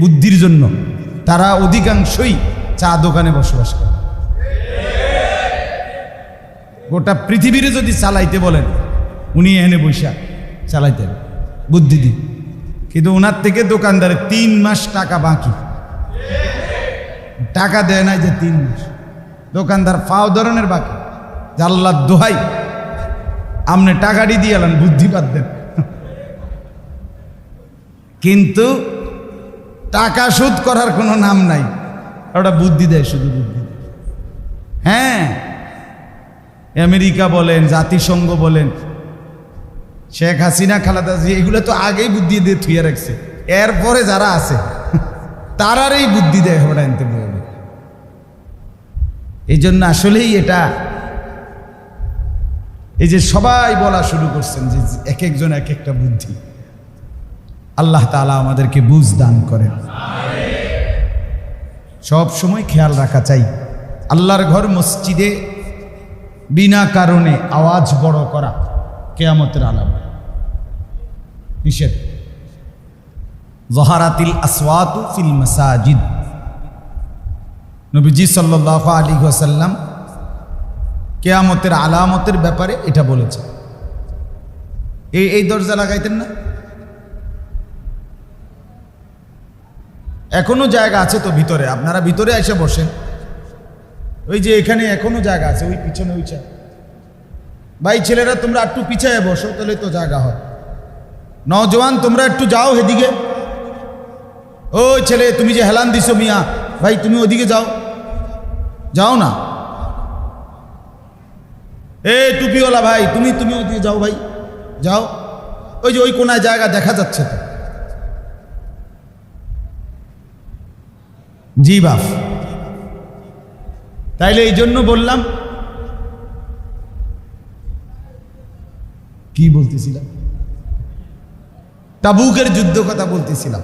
বুদ্ধির জন্য তারা অধিকাংশই চা দোকানে বসবাস করে। গোটা পৃথিবীরে যদি চালাইতে বলেন, উনি এনে বৈশা চালাইতেন। বুদ্ধি দি কিন্তু ওনার থেকে দোকানদারের তিন মাস টাকা বাকি। টাকা দেয় নাই যে তিন মাস। দোকানদার ফাও ধরনের বাকি। জাল্লার দোহাই। আপনি টাকাটি দিয়ে এলেন বুদ্ধি বাদ দেন। কিন্তু টাকা শোধ করার কোনো নাম নাই। ওটা বুদ্ধি দেয়, শুধু বুদ্ধি হ্যাঁ আমেরিকা বলেন, জাতিসংঘ বলেন, শেখ হাসিনা, খালাদা এগুলো তো আগেই বুদ্ধি দিয়ে থুয়ে রাখছে। এরপরে যারা আছে তারারই বুদ্ধি দেয়, ওটা আনতে বলবে। এই জন্য আসলেই এটা, এই যে সবাই বলা শুরু করছেন যে এক একজন এক একটা বুদ্ধি। আল্লাহ তালা আমাদেরকে বুঝ দান করেন। সব সময় খেয়াল রাখা চাই। আল্লাহর ঘর মসজিদে বিনা কারণে আওয়াজ বড় করা কেয়ামতের আলাম। নিষেধ। জহারাতিল আসওয়াতু ফিল মাসাজিদ। নবীজি সাল্লাহ আলী ওয়াসাল্লাম কেয়ামতের আলামতের ব্যাপারে এটা বলেছে এই এই দরজা লাগাইতেন না? এখনও জায়গা আছে তো ভিতরে, আপনারা ভিতরে এসে বসেন। ওই যে এখানে এখনও জায়গা আছে, ওই পিছনে ওই ভাই, ছেলেরা, তোমরা একটু পিছায় বসো, তাহলে তো জায়গা হয়। নজওয়ান তোমরা একটু যাও এদিকে। ও ছেলে, তুমি যে হেলান দিছো মিয়া, ভাই, তুমি ওদিকে যাও। যাও না। এ টুপিওয়ালা ভাই, তুমি তুমি ওদিকে যাও ভাই। যাও। ওই যে ওই কোনায় জায়গা দেখা যাচ্ছে তো। জি বাপ তাইলে এই জন্য বললাম, কি বলতেছিলাম? তাবুকের যুদ্ধ কথা বলতেছিলাম।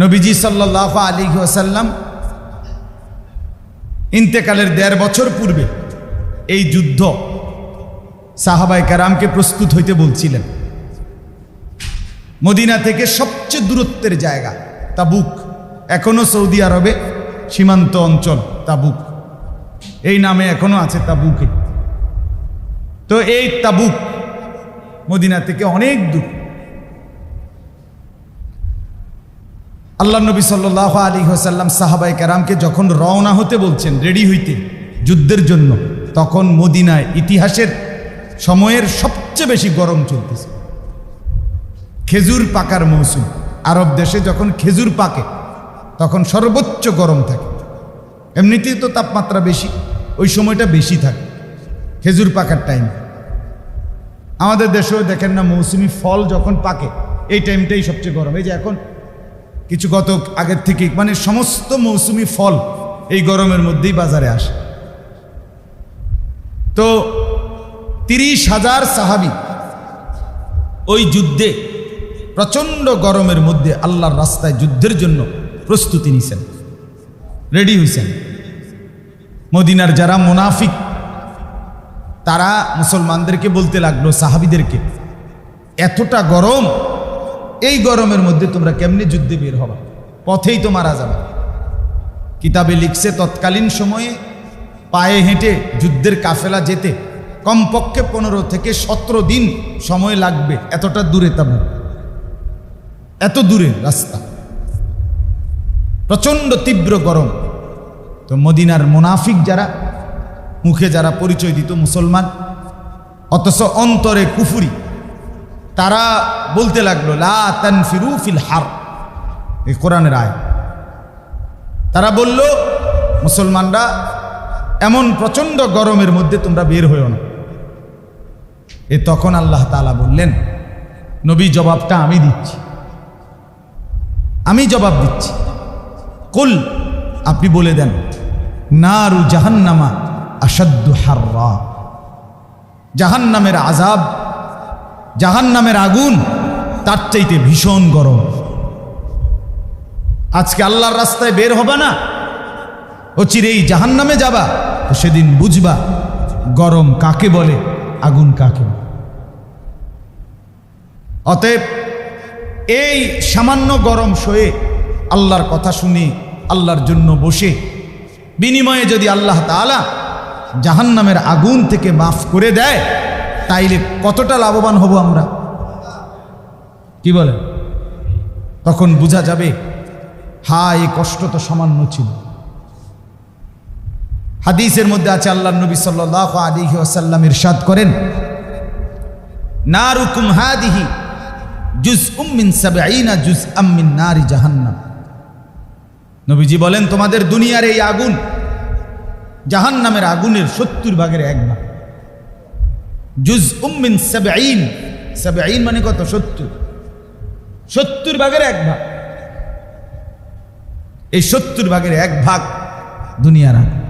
নবীজি সাল্লাহ আলী ওয়াসাল্লাম ইন্তেকালের দেড় বছর পূর্বে এই যুদ্ধ সাহাবাই কারামকে প্রস্তুত হইতে বলছিলেন। মদিনা থেকে সবচেয়ে দূরত্বের জায়গা তাবুক। এখনও সৌদি আরবে সীমান্ত অঞ্চল, তাবুক। এই নামে এখনও আছে তাবুকে। তো এই তাবুক মদিনা থেকে অনেক দূর। আল্লাহ নবী সাল্লাহ আলী হোসাল্লাম সাহাবাই কারামকে যখন রওনা হতে বলছেন, রেডি হইতে যুদ্ধের জন্য, তখন মদিনায় ইতিহাসের সময়ের সবচেয়ে বেশি গরম চলতেছে। খেজুর পাকার মৌসুম। আরব দেশে যখন খেজুর পাকে তখন সর্বোচ্চ গরম থাকে। এমনিতেই তো তাপমাত্রা বেশি, ওই সময়টা বেশি থাকে, খেজুর পাকার টাইম আমাদের দেশেও দেখেন না, মৌসুমি ফল যখন পাকে, এই টাইমটাই সবচেয়ে গরম। এই যে এখন কিছু গত আগের থেকে মানে সমস্ত মৌসুমি ফল এই গরমের মধ্যেই বাজারে আসে। তো তিরিশ হাজার সাহাবি ওই যুদ্ধে প্রচণ্ড গরমের মধ্যে আল্লাহর রাস্তায় যুদ্ধের জন্য প্রস্তুতি নিছেন। রেডি হয়েছেন মদিনার যারা মুনাফিক, তারা মুসলমানদেরকে বলতে লাগল, সাহাবিদেরকে, এতটা গরম, এই গরমের মধ্যে তোমরা কেমনে যুদ্ধে বের হবা? পথেই তো মারা যাবে। কিতাবে লিখছে, তৎকালীন সময়ে পায়ে হেঁটে যুদ্ধের কাফেলা যেতে কমপক্ষে পনেরো থেকে সতেরো দিন সময় লাগবে, এতটা দূরে তাবু এত দূরে রাস্তা। প্রচণ্ড তীব্র গরম। তো মদিনার মুনাফিক যারা, মুখে যারা পরিচয় দিত মুসলমান, অথচ অন্তরে কুফুরি, তারা বলতে লাগল, লা ফিল হার এই কোরআনের আয় তারা বলল, মুসলমানরা, এমন প্রচণ্ড গরমের মধ্যে তোমরা বের হয়েও না। এ তখন আল্লাহ তালা বললেন, নবী জবাবটা আমি দিচ্ছি। আমি জবাব দিচ্ছি। কুল, আপনি বলে দেন, নারু জাহান্নামা আসাদ্দু হাররা জাহান্নামের আজাব জাহান্নামের আগুন তার চাইতে ভীষণ গরম আজকে আল্লাহর রাস্তায় বের হবে না, ও চিরেই জাহান্নামে যাবা, তো সেদিন বুঝবা গরম কাকে বলে, আগুন কাকে। অতএব এই সামান্য গরম সয়ে আল্লাহর কথা শুনে, আল্লাহর জন্য বসে। বিনিময়ে যদি আল্লাহ তাআলা জাহান্নামের আগুন থেকে মাফ করে দেয়, তাইলে কতটা লাভবান হব আমরা? কি বলে? তখন বোঝা যাবে, হা, এই কষ্ট তো সামান্য ছিল। হাদিসের মধ্যে আছে আল্লাহ নবী সাল্লাহ আলিহি আসাল্লাম ইরশাদ করেন, নারুকুম হাদিহি জুজ উম্মিন সাবঈনা জুজ আম্মিন নারি জাহান্নাম। নবীজি বলেন, তোমাদের দুনিয়ার এই আগুন, জাহান্নামের আগুনের সত্তর ভাগের এক ভাগ। জুজ উম্মিন সাবঈন। সাবঈন মানে কত? সত্তর। সত্তর ভাগের এক ভাগ। এই সত্তর ভাগের এক ভাগ দুনিয়ার আগুন।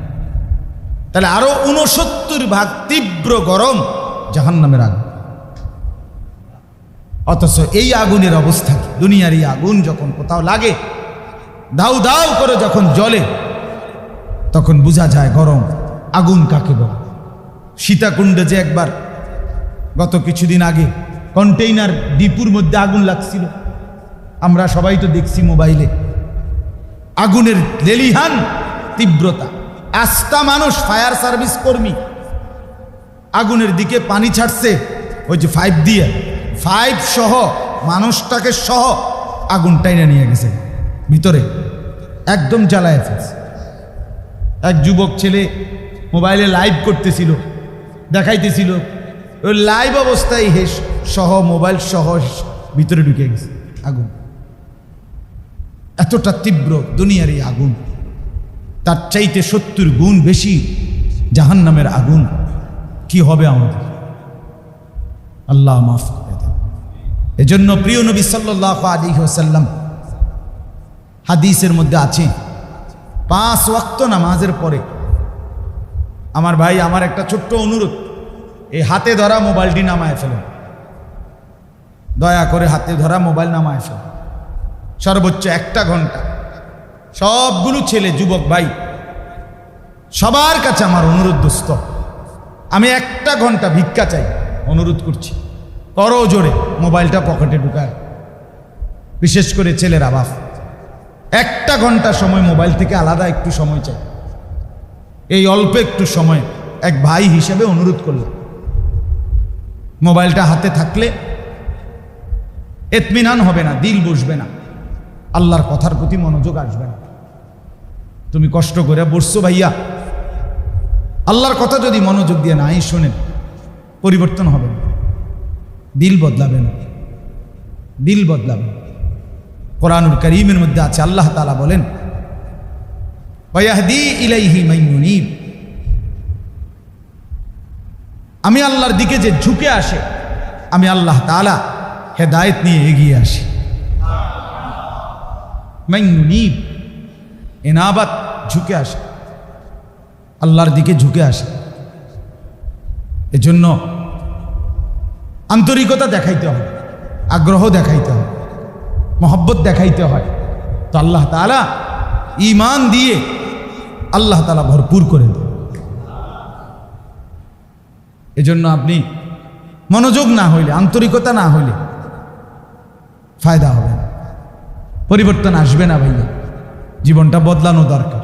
তাহলে আরও উনসত্তর ভাগ তীব্র গরম জাহান্নামের আগুন। অথচ এই আগুনের অবস্থা দুনিয়ার এই আগুন যখন কোথাও লাগে দাউ দাউ করে যখন জ্বলে তখন বোঝা যায় গরম আগুন কাকে বলে। সীতাকুণ্ডে যে একবার গত কিছুদিন আগে কন্টেইনার ডিপুর মধ্যে আগুন লাগছিল, আমরা সবাই তো দেখছি মোবাইলে। আগুনের লেলিহান তীব্রতা আস্তা মানুষ, ফায়ার সার্ভিস কর্মী। আগুনের দিকে পানি ছাড়ছে, ওই যে ফাইভ দিয়ে। ফাইভ সহ, মানুষটাকে সহ আগুন টাইনে নিয়ে গেছে। ভিতরে একদম জ্বালায় ফেলছে। এক যুবক ছেলে মোবাইলে লাইভ করতেছিল, দেখাইতেছিল। ওই লাইভ অবস্থায় হে সহ, মোবাইল সহ ভিতরে ঢুকে গেছে, আগুন। এতটা তীব্র দুনিয়ার এই আগুন, তার চাইতে সত্তর গুণ বেশি জাহান নামের আগুন। কি হবে আমাদের? আল্লাহ মাফ করে এজন্য প্রিয় নবী সাল্লাহ আলী সাল্লাম হাদিসের মধ্যে আছে। পাঁচ ওয়াক্ত নামাজের পরে আমার ভাই আমার একটা ছোট্ট অনুরোধ, এই হাতে ধরা মোবাইলটি নামায় ফেলেন। দয়া করে হাতে ধরা মোবাইল নামায় ফেলেন। সর্বোচ্চ একটা ঘণ্টা। সবগুলো ছেলে, যুবক, ভাই, সবার কাছে আমার অনুরোধ দোস্ত, আমি একটা ঘণ্টা ভিক্ষা চাই, অনুরোধ করছি। করো জোরে, মোবাইলটা পকেটে ঢুকায়। বিশেষ করে ছেলের আবাস। একটা ঘণ্টা সময় মোবাইল থেকে আলাদা একটু সময় চাই। এই অল্প একটু সময় এক ভাই হিসেবে অনুরোধ করলাম। মোবাইলটা হাতে থাকলে এতমিনান হবে না, দিল বসবে না। আল্লাহর কথার প্রতি মনোযোগ আসবে না। তুমি কষ্ট করে বসছো ভাইয়া। আল্লাহর কথা যদি মনোযোগ দিয়ে নাই শোনেন, পরিবর্তন হবে না। দিল বদলাবে না। দিল বদলাবে না। কোরআনুল করিমের মধ্যে আছে, আল্লাহ তালা বলেন ইলাইহি আমি আল্লাহর দিকে যে ঝুঁকে আসে, আমি আল্লাহ তালা হেদায়েত নিয়ে এগিয়ে আসি। মাইমুনিব এনাবাত ঝুঁকে আসে, আল্লাহর দিকে ঝুঁকে আসে। এজন্য আন্তরিকতা দেখাইতে হবে, আগ্রহ দেখাইতে হয় মহব্বত দেখাইতে হয়। তো আল্লাহ তালা ইমান দিয়ে আল্লাহ তালা ভরপুর করে দেন। এজন্য আপনি মনোযোগ না হইলে, আন্তরিকতা না হইলে ফায়দা হবে না। পরিবর্তন আসবে না ভাইয়া। জীবনটা বদলানো দরকার।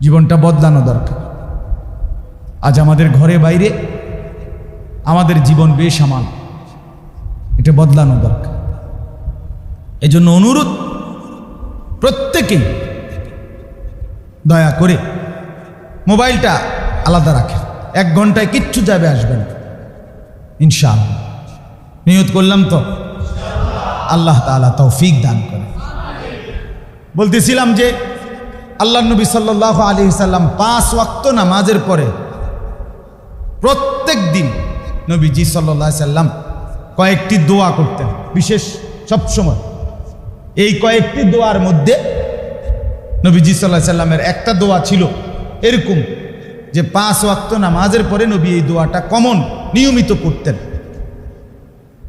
জীবনটা বদলানো দরকার। আজ আমাদের ঘরে বাইরে আমাদের জীবন বেশ বেসামাল এটা বদলানো দরকার। এজন্য অনুরোধ প্রত্যেকেই দয়া করে মোবাইলটা আলাদা রাখে এক ঘন্টায় কিচ্ছু যাবে, আসবে না। ইনশাআল্লাহ। নিয়ত করলাম তো? আল্লাহ তালা তৌফিক দান করে বলতেছিলাম যে, আল্লাহ নবী সাল্লাহ আলী সাল্লাম পাঁচ ওয়াক্ত নামাজের পরে প্রত্যেক দিন নবীজি সাল্লাহ সাল্লাম কয়েকটি দোয়া করতেন, বিশেষ সবসময় এই কয়েকটি দোয়ার মধ্যে নবীজি সাল্লাহ সাল্লামের একটা দোয়া ছিল, এরকম যে পাঁচ ওয়াক্ত নামাজের পরে নবী এই দোয়াটা কমন, নিয়মিত পড়তেন।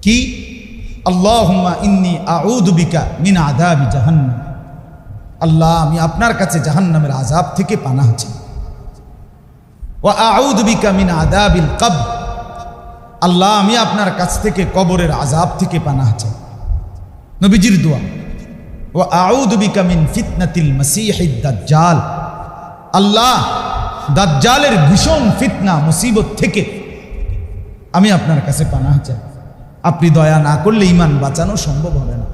কি? আল্লাহ ইন্নি আউদুবিকা মিন আদাবি জাহান্নাম। আল্লাহ, আমি আপনার কাছে জাহান্নামের আজাব থেকে পানা আছি ও আউদুবিকা মিন আদাবিল কব আল্লাহ, আমি আপনার কাছ থেকে কবরের আজাব থেকে পানা চাই। নবীজির দোয়া। ও আউদুবিকা মিন ফিতনাতিল মাসিহিদ দাজ্জাল। আল্লাহ দাজ্জালের ভীষণ ফিতনা, মুসিবত থেকে আমি আপনার কাছে পানাহ চাই। আপনি দয়া না করলে ইমান বাঁচানো সম্ভব হবে না।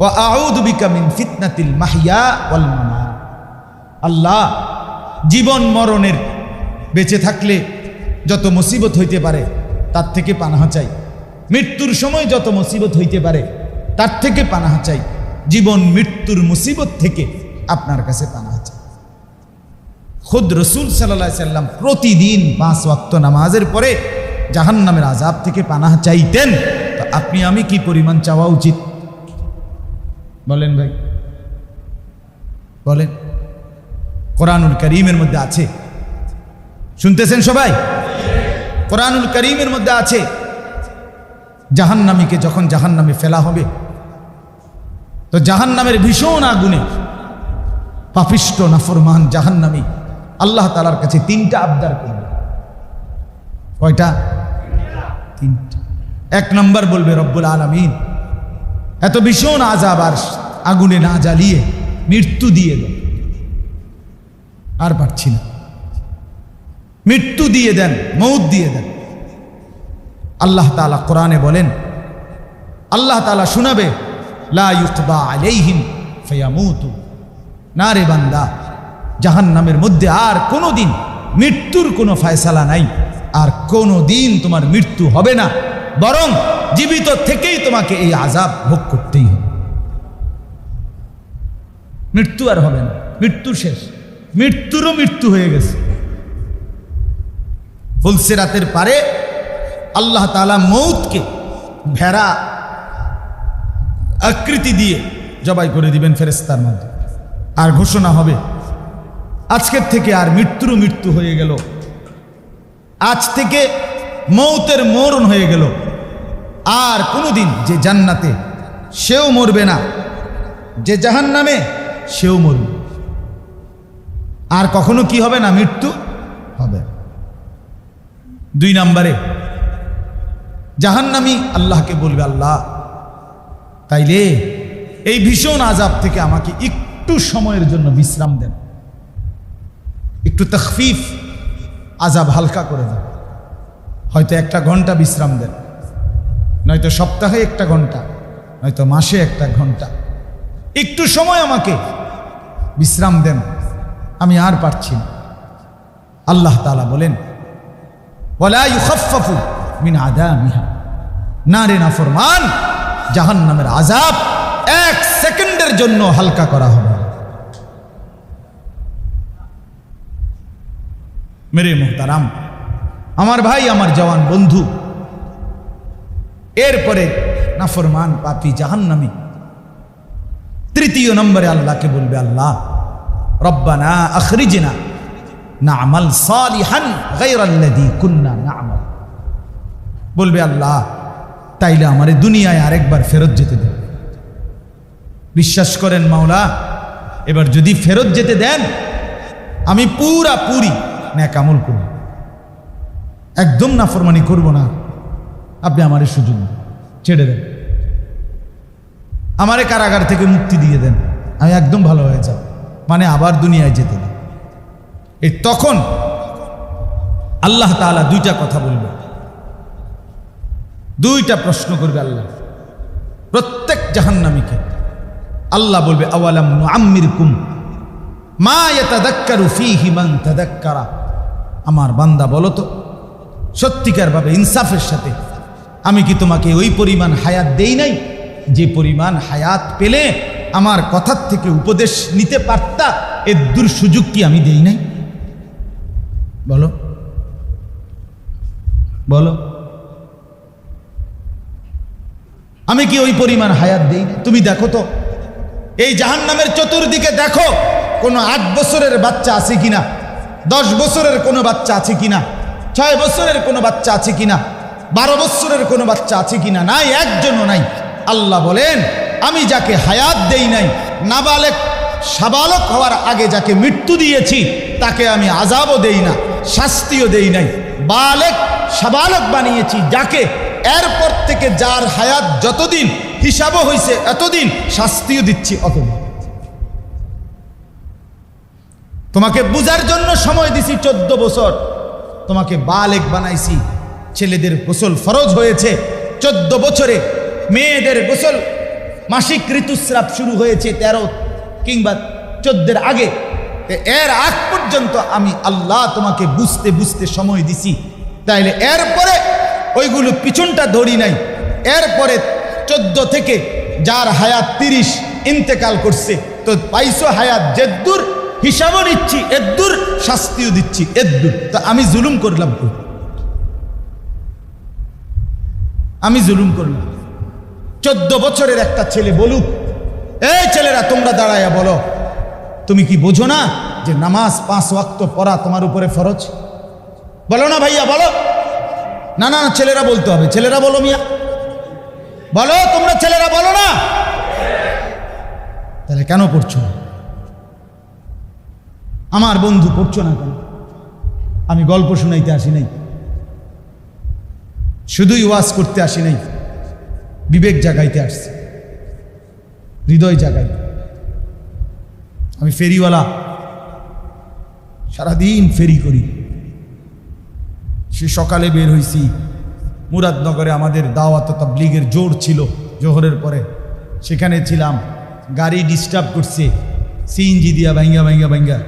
ও আউদুবিকা মিন ফিতনাতিল মাহিয়া ওয়াল মামাত। আল্লাহ জীবন মরণের বেঁচে থাকলে যত মুসিবত হইতে পারে, তার থেকে পানাহা চাই। মৃত্যুর সময় যত মুসিবত হইতে পারে, তার থেকে পানাহা চাই। জীবন, মৃত্যুর মুসিবত থেকে আপনার কাছে পানা আছে। খুদ রসুল সাল্লাহ সাল্লাম প্রতিদিন পাঁচ ওয়াক্ত নামাজের পরে জাহান্নামের আজাব থেকে পানাহা চাইতেন। তো আপনি, আমি কি পরিমাণ চাওয়া উচিত? বলেন ভাই। বলেন। কোরআনুল করিমের মধ্যে আছে। শুনতেছেন সবাই? কোরআনুল করিমের মধ্যে আছে। জাহান্নামীকে যখন জাহান্নামে ফেলা হবে তো জাহান্নামের ভীষণ আগুনে পাপিষ্ট, নাফরমান জাহান্নামী আল্লাহ তালার কাছে তিনটা আবদার করবে। কয়টা? তিনটা। এক নম্বর বলবে, রব্বুল আলমিন, এত ভীষণ আজাব আর আগুনে না জ্বালিয়ে মৃত্যু দিয়ে দাও আর পারছি না। মৃত্যু দিয়ে দেন, মৌত দিয়ে দেন। আল্লাহ তালা কোরআনে বলেন, আল্লাহ তালা শোনাবে লা ইউকবা আলাইহিম ফায়ামুতু। না মধ্যে আর কোনো দিন মৃত্যুর কোনো ফয়সালা নাই। আর কোনো দিন তোমার মৃত্যু হবে না। বরং জীবিত থেকেই তোমাকে এই আজাব ভোগ করতেই হবে। মৃত্যু আর হবে না। মৃত্যু শেষ। মৃত্যুরও মৃত্যু হয়ে গেছে। ফুলসেরাতের পারে আল্লাহ তালা মৌতকে ভেড়া আকৃতি দিয়ে জবাই করে দিবেন ফেরেস্তার মধ্যে। আর ঘোষণা হবে, আজকের থেকে আর মৃত্যুর মৃত্যু হয়ে গেল। আজ থেকে মৌতের মরণ হয়ে গেল। আর কোনোদিন যে জান্নাতে সেও মরবে না, যে জাহান নামে সেও মরবে। আর কখনো কি হবে না মৃত্যু? হবে। দুই নম্বরে, জাহান্নামি আল্লাহকে বলবে আল্লাহ তাইলে এই ভীষণ আজাব থেকে আমাকে একটু সময়ের জন্য বিশ্রাম দেন। একটু তখফিফ আজাব হালকা করে দেন। হয়তো একটা ঘণ্টা বিশ্রাম দেন। নয়তো সপ্তাহে একটা ঘণ্টা, নয়তো মাসে একটা ঘণ্টা। একটু সময় আমাকে বিশ্রাম দেন। আমি আর পারছি না। আল্লাহ তালা বলেন ওলা ইউখাফাফু মিন আদামিহা না রে না ফরমান জাহান নামের আজাব এক সেকেন্ডের জন্য হালকা করা হবে। মেরে মোহতারাম, আমার ভাই, আমার জওয়ান বন্ধু, এরপরে নাফরমান পাপি জাহান্নামী, তৃতীয় নম্বরে আল্লাহকে বলবে, আল্লাহ, রব্বানা আখরিজনা নামাল সালিহান গায়রাল্লাযী কুন্না নামাল। বলবে, আল্লাহ তাইলে আমারে দুনিয়ায় আরেকবার ফেরত যেতে দেন। বিশ্বাস করেন মাওলা, এবার যদি ফেরত যেতে দেন, আমি পুরা পুরি ন্যাকামল করব। একদম নাফরমানি করব না। আপনি আমারে সুযোগ ছেড়ে দেন। আমারে কারাগার থেকে মুক্তি দিয়ে দেন। আমি একদম ভালো হয়ে যাব মানে আবার দুনিয়ায় যেতে দেন। এই তখন আল্লাহ তাআলা দুইটা কথা বলবে দুইটা প্রশ্ন করবে আল্লাহ। প্রত্যেক জাহান্নামীকে আল্লাহ বলবে আম্মির কুম মা মান তাদাক্কারা। আমার বান্দা বলো তো সত্যিকার ভাবে ইনসাফের সাথে আমি কি তোমাকে ওই পরিমাণ হায়াত দেই নাই? যে পরিমাণ হায়াত পেলে আমার কথার থেকে উপদেশ নিতে পারতা, এর দূর সুযোগ কি আমি দেই নাই? বলো। বলো। আমি কি ওই পরিমাণ হায়াত দিই? তুমি দেখো তো। এই জাহান নামের চতুর্দিকে দেখো কোনো আট বছরের বাচ্চা আছে কিনা, দশ বছরের কোনো বাচ্চা আছে কিনা, ছয় বছরের কোনো বাচ্চা আছে কিনা, বারো বছরের কোনো বাচ্চা আছে কিনা, নাই, একজনও নাই। আল্লাহ বলেন, আমি যাকে হায়াত দেই নাই, নাবালেক, সাবালক হওয়ার আগে যাকে মৃত্যু দিয়েছি, তাকে আমি আজাবও দেই না, শাস্তিও দেই নাই। বালেক, সাবালক বানিয়েছি যাকে এরপর থেকে যার হায়াত যতদিন হিসাবও হয়েছে এতদিন শাস্তিও দিচ্ছি অতদিন। তোমাকে বুঝার জন্য সময় দিছি চোদ্দ বছর। তোমাকে বালেক বানাইছি। ছেলেদের গোসল ফরজ হয়েছে। চোদ্দ বছরে মেয়েদের গোসল মাসিক ঋতুস্রাব শুরু হয়েছে তেরো কিংবা চোদ্দের আগে। এর আগ পর্যন্ত আমি আল্লাহ তোমাকে বুঝতে বুঝতে সময় দিছি। তাইলে এরপরে ওইগুলো পিছনটা ধরি নাই। এরপরে চোদ্দ থেকে যার হায়াত তিরিশ ইন্তেকাল করছে, তো পাইছো হায়াত যেদ্দুর হিসাবও নিচ্ছি, এদ্দুর শাস্তিও দিচ্ছি, এদ্দুর। তা আমি জুলুম করলাম? আমি জুলুম করলাম। চোদ্দ বছরের একটা ছেলে বলুক, এই ছেলেরা, তোমরা দাঁড়াইয়া বলো। তুমি কি বোঝো না যে নামাজ পাঁচ ওয়াক্ত পড়া তোমার উপরে ফরজ? বলো না ভাইয়া, বলো। না না, ছেলেরা বলতে হবে। ছেলেরা বলো মিয়া। বলো, তোমরা ছেলেরা বলো না। তাহলে কেন পড়ছো? আমার বন্ধু পড়ছো না কেন? আমি গল্প শুনাইতে আসি নাই। শুধুই ওয়াজ করতে আসি নাই। বিবেক জাগাইতে আসছি। হৃদয় জাগাই। আমি ফেরিওয়ালা। সারাদিন ফেরি করি। সে সকালে বের হয়েছি মুরাদনগরে আমাদের দাওয়াত তাবলিগের জোর ছিল জোহরের পরে। সেখানে ছিলাম। গাড়ি ডিস্টার্ব করছে। সিএনজি দিয়া ভাঙ্গা ভাঙ্গা ভাঙ্গা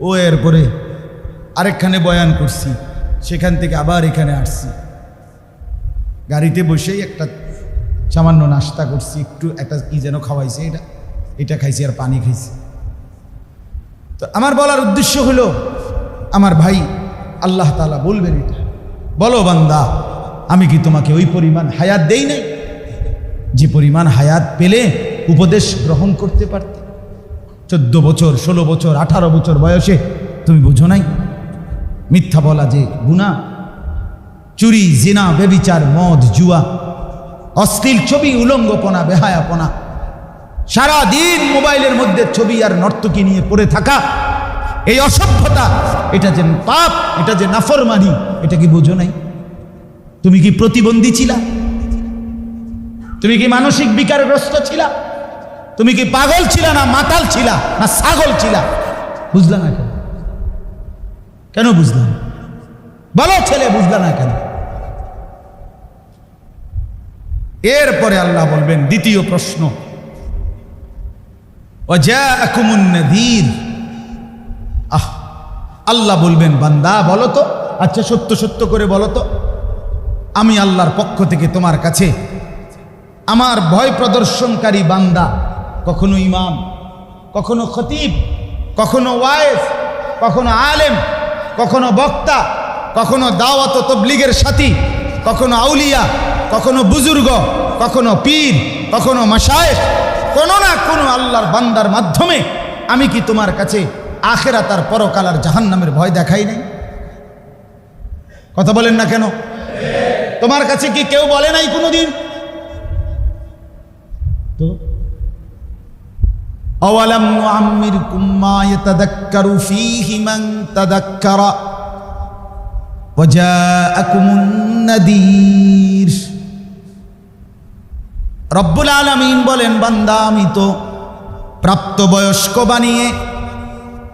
ও এরপরে আরেকখানে বয়ান করছি। সেখান থেকে আবার এখানে আসছি। গাড়িতে বসেই একটা সামান্য নাস্তা করছি। একটু একটা কি যেন খাওয়াইছে এটা। এটা খাইছি আর পানি খাইছি। তো আমার বলার উদ্দেশ্য হলো, আমার ভাই আল্লাহ তালা বলবেন এটা। বলো বান্দা, আমি কি তোমাকে ওই পরিমাণ হায়াত দেই নাই? যে পরিমাণ হায়াত পেলে উপদেশ গ্রহণ করতে পারতে। চোদ্দ বছর, ষোলো বছর, আঠারো বছর বয়সে তুমি বুঝো নাই? মিথ্যা বলা যে গুণা চুরি, জিনা বেবিচার মদ, জুয়া, অশ্লীল ছবি, উলঙ্গপনা, বেহায়াপনা সারা দিন মোবাইলের মধ্যে ছবি আর নর্তকী নিয়ে পড়ে থাকা এই অসভ্যতা, এটা যে পাপ, এটা যে নাফরমানি, এটা কি বোঝো নাই? তুমি কি প্রতিবন্ধী ছিলা? তুমি কি মানসিক বিকারগ্রস্ত ছিলা? তুমি কি পাগল ছিলা না মাতাল ছিলা না ছাগল ছিলা? বুঝলাম না কেন? কেন বুঝলাম বলো ছেলে বুঝলাম না কেন? এরপরে আল্লাহ বলবেন, দ্বিতীয় প্রশ্ন। অজাকুমুন্নদীর আহ আল্লাহ বলবেন, বান্দা, বলো তো। আচ্ছা সত্য সত্য করে বলো তো। আমি আল্লাহর পক্ষ থেকে তোমার কাছে আমার ভয় প্রদর্শনকারী বান্দা, কখনো ইমাম, কখনো খতিব, কখনো ওয়াইফ, কখনো আলেম, কখনো বক্তা, কখনো দাওয়াত তবলিগের সাথী, কখনো আউলিয়া, কখনো বুজুর্গ, কখনো পীর, কখনো মাসায়েক কোনো না কোনো আল্লাহর বান্দার মাধ্যমে আমি কি তোমার কাছে আখেরা তার পরকালার জাহান্নামের ভয় দেখাই নাই কথা বলেন না কেন তোমার কাছে কি কেউ বলে নাই কোনোদিন তো أولم نعمركم ما يتذكر فيه من تذكر وجاءكم النذير রব্বুল আলমিন বলেন বান্দা আমি তো প্রাপ্তবয়স্ক বানিয়ে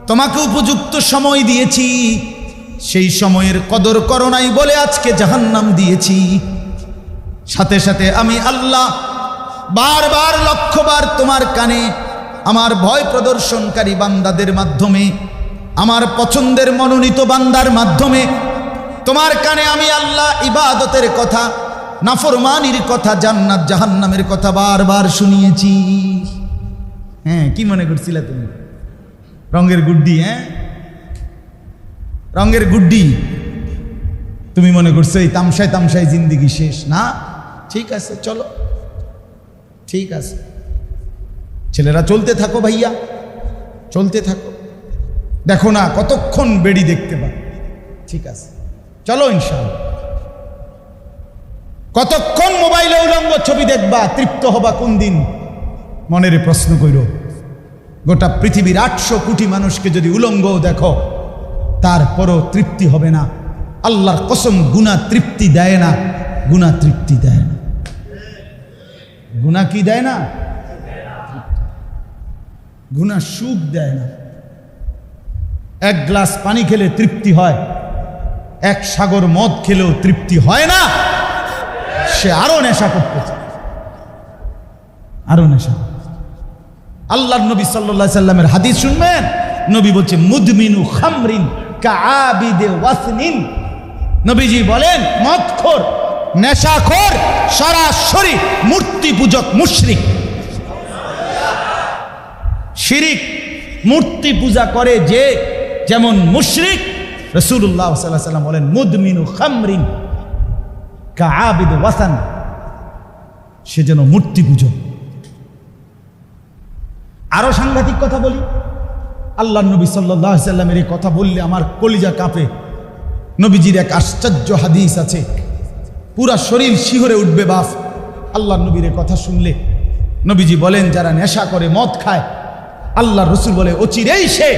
তোমাকে উপযুক্ত সময় দিয়েছি। সেই সময়ের কদর করো নাই বলে আজকে জাহান্নাম দিয়েছি। সাথে সাথে আমি আল্লাহ বারবার লক্ষবার তোমার কানে আমার ভয় প্রদর্শনকারী বান্দাদের মাধ্যমে, আমার পছন্দের মনোনীত বান্দার মাধ্যমে, তোমার কানে আমি আল্লাহ ইবাদতের কথা, নাফরমানির কথা, জান্নাত জাহান্নামের কথা বারবার শুনিয়েছি। হ্যাঁ কি মনে করছিলে তুমি? রঙের গুড্ডি হ্যাঁ? রঙের গুড্ডি। তুমি মনে করছ এই তামসায় তামসায় জিন্দিগি শেষ, না? ঠিক আছে, চলো। ঠিক আছে। ছেলেরা, চলতে থাকো ভাইয়া। চলতে থাকো। দেখো না, কতক্ষণ বেড়ি দেখতে পাবে। ঠিক আছে। চলো ইনশাল্লাহ কতক্ষণ মোবাইলে উলঙ্গ ছবি দেখবা, তৃপ্ত হবা কোন দিন মনের প্রশ্ন কইর। গোটা পৃথিবীর আটশো কোটি মানুষকে যদি উলঙ্গ দেখো তারপরও তৃপ্তি হবে না। আল্লাহর কসম, গুণা তৃপ্তি দেয় না, গুণা তৃপ্তি দেয় না। গুণা কি দেয় না? গুণা সুখ দেয় না। এক গ্লাস পানি খেলে তৃপ্তি হয়, এক সাগর মদ খেলেও তৃপ্তি হয় না। সে আরও নেশা করতে চায়। আরও নেশা আল্লাহ নবী সাল্লাহ সাল্লামের হাদিস শুনবেন? নবী বলছে, মুদমিনু খামরিন নবীজি বলেন, মদখোর, নেশাখোর, সরাসরি মূর্তি পূজক মুশরিক। শিরিক মূর্তি পূজা করে যে যেমন মুশরিক রসুল্লাহ সাল্লাহ সাল্লাম বলেন, মুদমিনু খামরিন কাআবিদ ওয়াসান। সে যেন মূর্তি পূজক আরও সাংঘাতিক কথা বলি। আল্লাহ নবী সাল্লাহ সাল্লামের এই কথা বললে আমার কলিজা কাঁপে। নবীজির এক আশ্চর্য হাদিস আছে। পুরা শরীর শিহরে উঠবে বাফ আল্লাহ নবীর কথা শুনলে নবীজি বলেন, যারা নেশা করে, মদ খায় আল্লাহ রসুল বলে, অচিরেই সে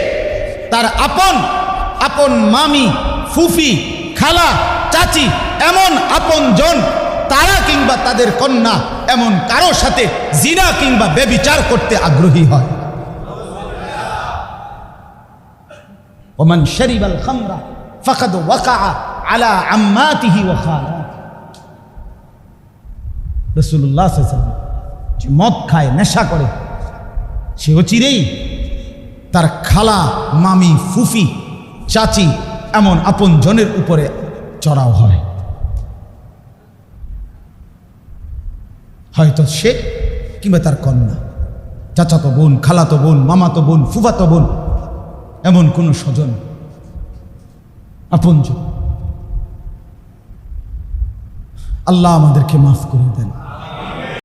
তার আপন আপন মামি, ফুফি, খালা, চাচি, এমন আপন জন তারা কিংবা তাদের কন্যা এমন কারও সাথে জিনা কিংবা বেবিচার করতে আগ্রহী হয়। ওমান শরিবাল খামরা ফাকাদ ওয়াকা আলা আম্মাতিহি ওয়া খালাতিহি রসুল্লাহ সাল্লাম যে মদ খায়, নেশা করে, সে অচিরেই তার খালা, মামি, ফুফি, চাচি এমন আপন জনের উপরে চড়াও হয়। হয়তো সে কিংবা তার কন্যা। চাচাতো বোন, খালাতো বোন, মামাতো বোন, ফুফাতো বোন, এমন কোনো স্বজন আপন আল্লাহ আমাদেরকে মাফ করে দেন।